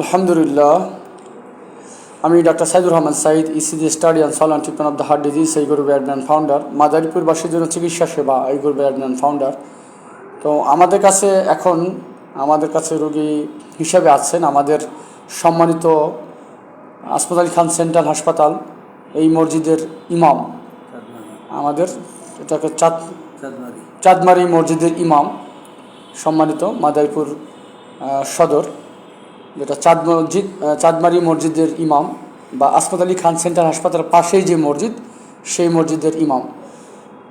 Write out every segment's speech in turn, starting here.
আলহামদুলিল্লাহ আমি doctor Saidur Rahman Saeed ECD study and sole and treatment of the heart disease এই গ্রুপের admin founder মাদারীপুরবাসীর জন্য চিকিৎসা সেবা এই গ্রুপের অ্যাডমিন ফাউন্ডার তো আমাদের কাছে এখন আমাদের কাছে রোগী হিসেবে আছেন আমাদের সম্মানিত আসফাত আলী খান সেন্ট্রাল হাসপাতাল এই মসজিদের ইমাম। আমাদের এটাকে চাঁদ চাঁদমারি। মসজিদের ইমাম সম্মানিত মাদারীপুর সদর। যেটা চাঁদ মসজিদ চাঁদমারি মসজিদের ইমাম বা আসফাত আলী খান সেন্টার হাসপাতালের পাশেই যে মসজিদ, সেই মসজিদের ইমাম।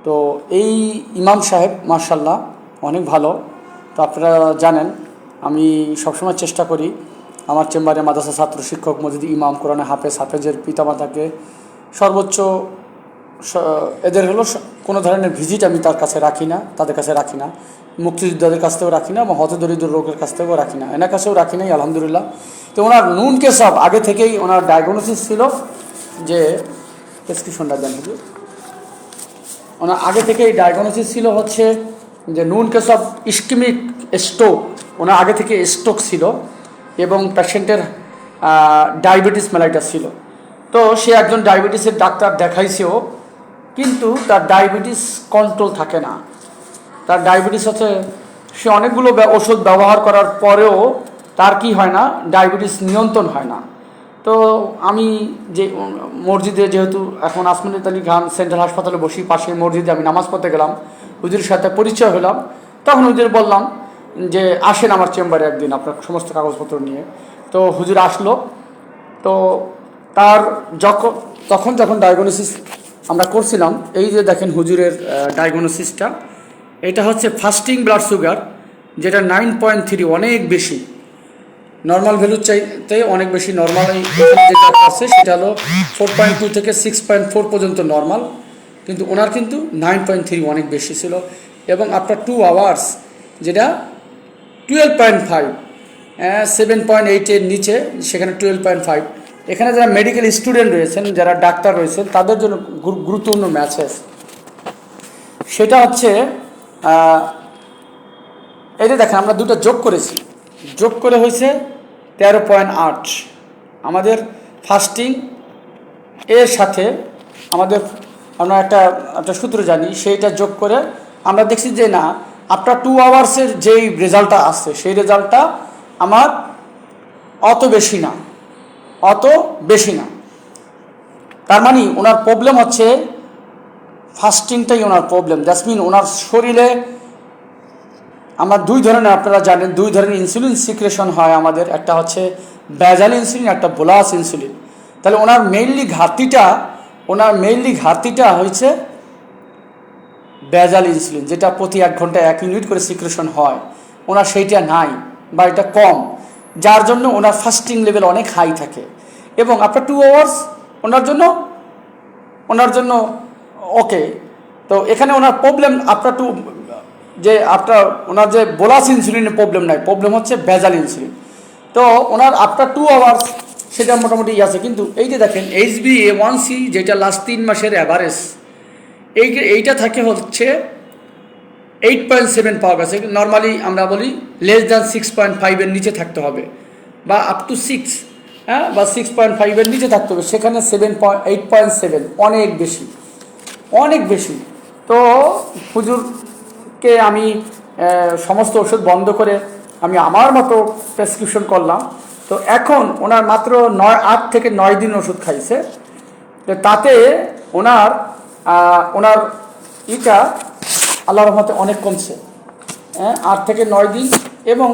তো এই ইমাম সাহেব মার্শাল্লাহ অনেক ভালো। তো আপনারা জানেন, আমি সবসময় চেষ্টা করি আমার চেম্বারে মাদ্রাসা ছাত্র শিক্ষক মসজিদ ইমাম, কোরআনে হাফেজ, হাফেজের পিতামাতাকে সর্বোচ্চ এদের হলো কোনো ধরনের ভিজিট আমি তার কাছে রাখি না, তাদের কাছে রাখি না। মুক্তিযোদ্ধাদের কাছ থেকেও রাখি না এবং হতদরিদ্র লোকের কাছ থেকেও রাখি না। এনার কাছেও রাখি নাই, আলহামদুলিল্লাহ। তো ওনার নুন কেসব আগে থেকেই ওনার ডায়াগনোসিস ছিল যে প্রেসক্রিপশনটা দেন ওনার আগে থেকেই ডায়াগনোসিস ছিল হচ্ছে যে নুন কেসব ইস্কিমিক স্ট্রোক ওনার আগে থেকে স্ট্রোক ছিল এবং পেশেন্টের ডায়াবেটিস মেলাইটাস ছিল। তো সে একজন ডায়াবেটিসের ডাক্তার দেখাইছেও কিন্তু তার ডায়াবেটিস কন্ট্রোল থাকে না। তার ডায়াবেটিস হচ্ছে সে অনেকগুলো ওষুধ ব্যবহার করার পরেও তার কি হয় না, ডায়াবেটিস নিয়ন্ত্রণ হয় না। তো আমি যে মসজিদে যেহেতু এখন আসমানিত আলী খান সেন্ট্রাল হাসপাতালে বসি, পাশে মসজিদে আমি নামাজ পড়তে গেলাম, হুজুরের সাথে পরিচয় হলাম। তখন হুজুর বললাম যে, আসেন আমার চেম্বারে একদিন আপনার সমস্ত কাগজপত্র নিয়ে। তো হুজুর আসলো। তো তার যখন তখন যখন ডায়াগনোসিস আমরা করছিলাম, এই যে দেখেন হুজুরের ডায়াগনোসিসটা এটা হচ্ছে ফাস্টিং ব্লাড সুগার যেটা নাইন পয়েন্ট থ্রি অনেক বেশি। নর্মাল ভ্যালুর চাইতে অনেক বেশি নর্মাল যেটা আছে, সেটা হলো ফোর পয়েন্ট টু থেকে সিক্স পয়েন্ট ফোর পর্যন্ত নর্মাল কিন্তু ওনার কিন্তু নাইন পয়েন্ট থ্রি অনেক বেশি ছিল। এবং আফটার টু আওয়ার্স যেটা twelve point five seven point এইটের নিচে, সেখানে টুয়েলভ পয়েন্ট ফাইভ এখানে যারা মেডিকেল স্টুডেন্ট রয়েছেন, যারা ডাক্তার রয়েছেন, তাদের জন্য গুরু- গুরুত্বপূর্ণ ম্যাচেস সেটা হচ্ছে এই যে দেখেন, আমরা দুটো যোগ করেছি। যোগ করে হয়েছে তেরো পয়েন্ট আট। আমাদের ফাস্টিং এর সাথে আমাদের আমরা একটা একটা সূত্র জানি, সেইটা যোগ করে আমরা দেখছি যে না আফটার টু আওয়ার্সের যেই রেজাল্টটা আসছে, সেই রেজাল্টটা আমার অত বেশি না। অত বেশি না। তার মানে ওনার প্রবলেম হচ্ছে ফাস্টিংটাই ওনার প্রবলেম দ্যাটস মিন ওনার শরীরে আমরা দুই ধরনের আপনারা জানেন, দুই ধরনের ইনসুলিন সিক্রেশন হয় আমাদের। একটা হচ্ছে ব্যাজাল ইনসুলিন একটা বোলাস ইনসুলিন তাহলে ওনার মেইনলি ঘাটতিটা, ওনার মেইনলি ঘাটতিটা হয়েছে ব্যাজাল ইনসুলিন যেটা প্রতি এক ঘন্টায় এক ইউনিট করে সিক্রেশন হয়। ওনার সেইটা নাই, বা এটা কম। যার জন্য ওনার ফাস্টিং লেভেল অনেক হাই থাকে। এবং আফটার টু আওয়ার্স ওনার জন্য ওনার জন্য ওকে তো এখানে ওনার প্রবলেম আফটার টু যে আফটার ওনার যে বোলাস ইনসুলিনের প্রবলেম নাই প্রবলেম হচ্ছে ভেজাল ইনসুলিন তো ওনার আফটার টু আওয়ার্স সেটা মোটামুটি আছে। কিন্তু এই যে দেখেন H B A one C যেটা লাস্ট তিন মাসের অ্যাভারেজ এই এইটা থাকে হচ্ছে এইট পয়েন্ট সেভেন পাওয়া গেছে। নর্মালি আমরা বলি লেস দ্যান সিক্স পয়েন্ট ফাইভের নিচে থাকতে হবে। বা আপ টু সিক্স হ্যাঁ? বা সিক্স পয়েন্ট ফাইভের নিচে থাকতে হবে। সেখানে seven point eight point seven অনেক বেশি। অনেক বেশি। তো হুজুরকে আমি সমস্ত ওষুধ বন্ধ করে আমি আমার মতো প্রেসক্রিপশন করলাম। তো এখন ওনার মাত্র নয়, আট থেকে নয় দিন ওষুধ খাইছে। তো তাতে ওনার ওনার ইটা আল্লাহ রহমতে অনেক কমছে। হ্যাঁ আট থেকে নয় দিন এবং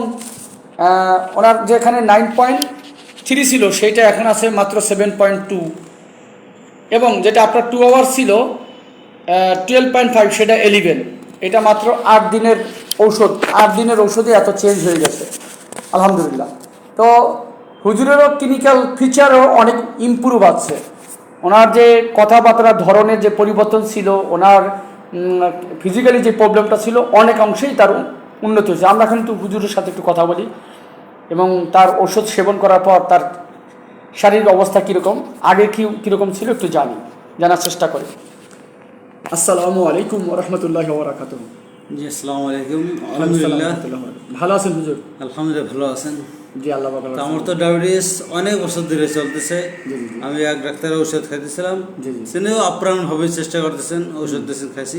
ওনার যেখানে নাইন পয়েন্ট থ্রি ছিল, সেইটা এখন আছে মাত্র সেভেন পয়েন্ট টু এবং যেটা আপনার টু আওয়ার্স ছিল টুয়েলভ পয়েন্ট ফাইভ সেটা এলিভেন এটা মাত্র আট দিনের ঔষধ। আট দিনের ঔষধে এত চেঞ্জ হয়ে গেছে। আলহামদুলিল্লাহ। তো হুজুরেরও ক্লিনিক্যাল ফিচারও অনেক ইম্প্রুভ আছে। ওনার যে কথাবার্তার ধরনের যে পরিবর্তন ছিল, ওনার ফিজিক্যালি যে প্রবলেমটা ছিল অনেক অংশেই তার উন্নত হয়েছে। আমরা কিন্তু হুজুরের সাথে একটু কথা বলি এবং তার ওষুধ সেবন করার পর তার শারীরিক অবস্থা কীরকম, আগে কি, কীরকম ছিল একটু জানি, জানার চেষ্টা করি। আসসালামু আলাইকুম রহমতুল্লাহ ওবরাকাতুহ জি আসসালামু আলাইকুম। আলহামদুলিল্লাহ। ভালো আছেন হুজুর? আলহামদুলিল্লাহ ভালো আছেন। জি আল্লাহ তো আমার তো ডায়াবেটিস অনেক বছর ধরে চলতেছে। আমি এক ডাক্তারের ঔষধ খাইতেছিলাম। তিনিও আপ্রাণ ভাবে চেষ্টা করতেছেন ঔষধ দিয়েছেন খাইছি।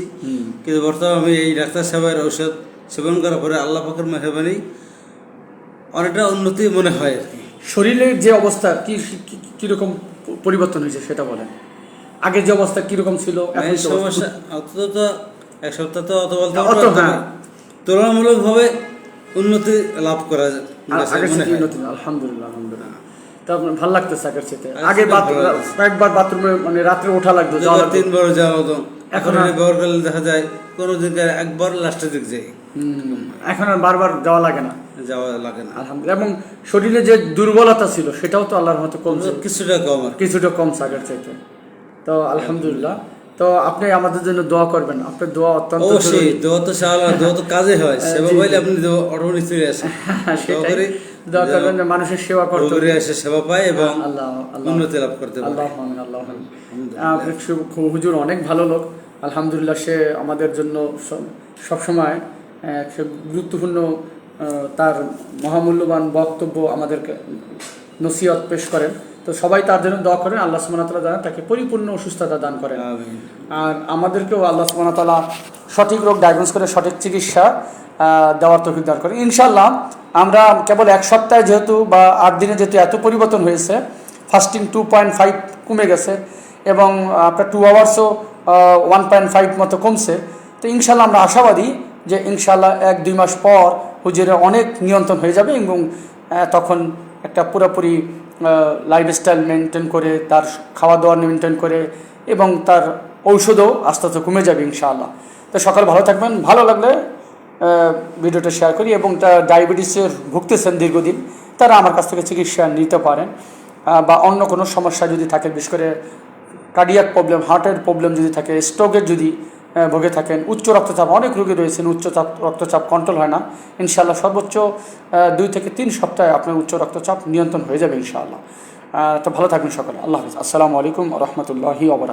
কিন্তু বর্তমানে আমি এই ডাক্তার সাহেবের ঔষধ সেবন করার পরে আল্লাহ পাকের মেহরবানি অনেকটা উন্নতি মনে হয় আর কি। শরীরের যে অবস্থা কি কি- কীরকম পরিবর্তন হয়েছে সেটা বলেন। আগের যে অবস্থা কীরকম ছিল এই সমস্যা অত এক সপ্তাহ তো অত বলতে অত হ্যাঁ। তুলনামূলকভাবে উন্নতি লাভ করা যায় আলহামদুলিল্লাহ আলহামদুলিল্লাহ। তা আপনার ভালো লাগতেছে আগের সাথে আগে। কয়েকবার বাথরুমে মানে রাত্রে ওঠা লাগতো যাওয়া দুবার তিনবার যাওয়া হতো এখন ব্যবহার করলে দেখা যায় কোনো দিকে একবার লাস্টের দিক যাই এখন আর বারবার যাওয়া লাগে না। যাওয়া লাগে না। আলহামদুলিল্লাহ এবং শরীরে যে দুর্বলতা ছিল সেটাও তো আল্লাহর মতো কমছে। কিছুটা কম আর কিছুটা কম আগের চাইতে। তো আলহামদুলিল্লাহ তো আপনি আমাদের জন্য দোয়া করবেন। আপনার দোয়া অত্যন্ত অবশ্যই। দোয়া তো সারা দোয়া তো কাজে হয়। সেবা পাইলে। আপনি অটোমেটিক চলে আসে হ্যাঁ, সেটাই। দোয়া করবেন যে মানুষের সেবা করতে রোগীরা এসে সেবা পায় এবং আল্লাহ আল্লাহ। উন্নতি লাভ করতে পারে। আল্লাহ আল্লাহ হুজুর অনেক ভালো লোক। আলহামদুলিল্লাহ সে আমাদের জন্য সবসময় সে গুরুত্বপূর্ণ তার মহামূল্যবান বক্তব্য আমাদেরকে নসিহত পেশ করেন। তো সবাই তার জন্য দোয়া করেন আল্লাহ সুমনতলা জানেন তাকে পরিপূর্ণ অসুস্থতা দান করেন। আর আমাদেরকেও আল্লাহ সুবহানাহু সঠিক রোগ ডায়াগনোস করে সঠিক চিকিৎসা দেওয়ার তৌফিক দান করে ইনশাল্লাহ আমরা কেবল এক সপ্তাহে যেহেতু বা আট দিনে যেহেতু এত পরিবর্তন হয়েছে ফাস্টিং টু পয়েন্ট ফাইভ কমে গেছে এবং আপনার টু আওয়ার্সও ওয়ান পয়েন্ট ফাইভ মতো কমছে। তো ইনশাল্লাহ আমরা আশাবাদী যে ইনশাল্লাহ এক দুই মাস পর হুজুরের অনেক নিয়ন্ত্রণ হয়ে যাবে এবং তখন একটা পুরোপুরি লাইফস্টাইল মেনটেন করে, তার খাওয়া দাওয়া মেনটেন করে এবং তার ঔষধও আস্তে আস্তে কমে যাবে ইনশাআল্লাহ। তো সকাল ভালো থাকবেন, ভালো লাগলে ভিডিওটা শেয়ার করি এবং তার ডায়াবেটিসের ভুগতেছেন দীর্ঘদিন, তারা আমার কাছ থেকে চিকিৎসা নিতে পারেন। বা অন্য কোনো সমস্যা যদি থাকে, বিশেষ করে কার্ডিয়াক প্রবলেম হার্টের প্রবলেম যদি থাকে স্ট্রোকের যদি ভোগে থাকেন। উচ্চ রক্তচাপ, অনেক রোগী রয়েছেন উচ্চচাপ রক্তচাপ কন্ট্রোল হয় না। ইনশাল্লাহ সর্বোচ্চ দুই থেকে তিন সপ্তাহে আপনার উচ্চ রক্তচাপ নিয়ন্ত্রণ হয়ে যাবে ইনশাআল্লাহ। তো ভালো থাকবেন সকালে। আল্লাহ হাফিজ। আসসালামু আলাইকুম রহমতুল্লাহি ওবরাক